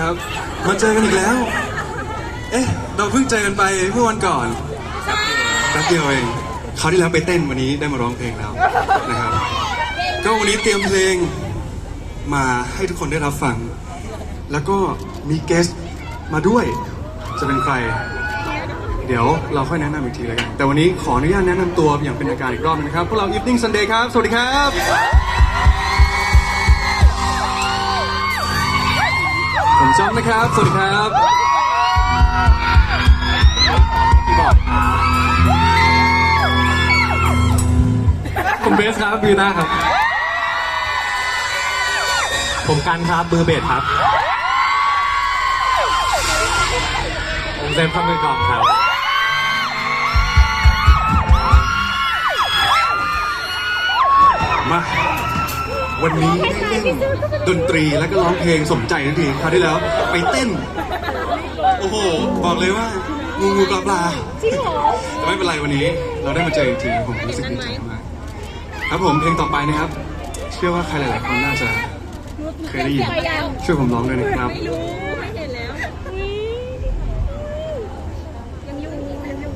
ครับ มาเจอกันอีกแล้ว เอ๊ะ เราเพิ่งเจอกันไปเมื่อวันก่อนแป๊บเดียวเองคราวที่แล้วไปเต้นวันนี้ได้มาร้องเพลงแล้วนะครับ ก็วันนี้เตรียมเพลงมาให้ทุกคนได้รับฟัง แล้วก็มีเกสมาด้วย จะเป็นใคร เดี๋ยวเราค่อยแนะนำอีกทีแล้วกัน แต่วันนี้ขออนุญาตแนะนำตัวอย่างเป็นทางการอีกรอบหนึงนะครับ พวกเรา Evening Sunday ครับ สวัสดีครับ ผมจ้องนะครับ สวัสดีครับพี่บอดผมเบสครับบีน่าครับ ผมกันครับมือเบสครับ ผมเซนข้ามือกลองครับ มาันนี้ดนตรีแล้วก็ร้องเพลงสมใจทันทีคราวที่แล้ว ไปเต้น โอ้โห บอกเลยว่า งูงูปลาปลาจริแต่ไม่เป็นไรวันนี้ เราได้มาเจออีกทีผมรู้สึกดีใจมากครับผมเพลงต่อไปนะครับ เชื่อว่าใครหลายๆคนน่าจะเคยได้ยินช่วยผมร้องด้วยนะครับยังยูยังยู